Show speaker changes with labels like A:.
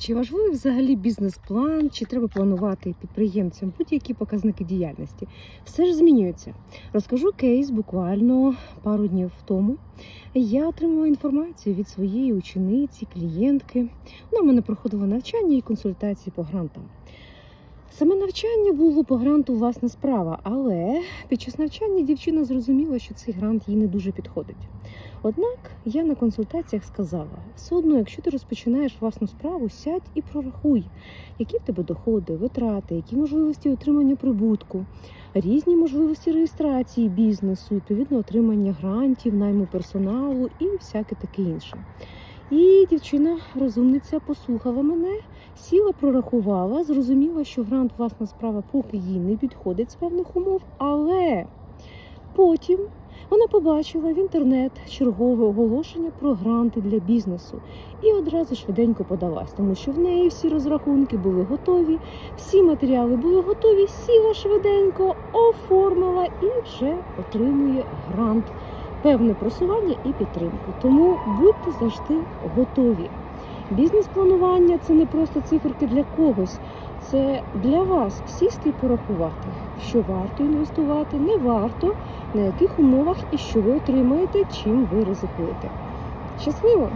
A: Чи важливий взагалі бізнес-план, чи треба планувати підприємцям будь-які показники діяльності? Все ж змінюється. Розкажу кейс буквально пару днів тому. Я отримала інформацію від своєї учениці, клієнтки. Вона в мене проходила навчання і консультації по грантам. Саме навчання було по гранту власна справа, але під час навчання дівчина зрозуміла, що цей грант їй не дуже підходить. Однак я на консультаціях сказала: все одно, якщо ти розпочинаєш власну справу, сядь і прорахуй, які в тебе доходи, витрати, які можливості отримання прибутку, різні можливості реєстрації бізнесу, відповідно отримання грантів, найму персоналу і всяке таке інше. І дівчина розумниця послухала мене, сіла, прорахувала, зрозуміла, що грант власна справа поки їй не підходить з певних умов, але потім вона побачила в інтернет чергове оголошення про гранти для бізнесу і одразу швиденько подалась, тому що в неї всі розрахунки були готові, всі матеріали були готові, сіла швиденько, оформила і вже отримує грант, певне просування і підтримку. Тому будьте завжди готові. Бізнес-планування це не просто циферки для когось, це для вас сісти і порахувати, що варто інвестувати, не варто, на яких умовах і що ви отримаєте, чим ви ризикуєте. Щасливо!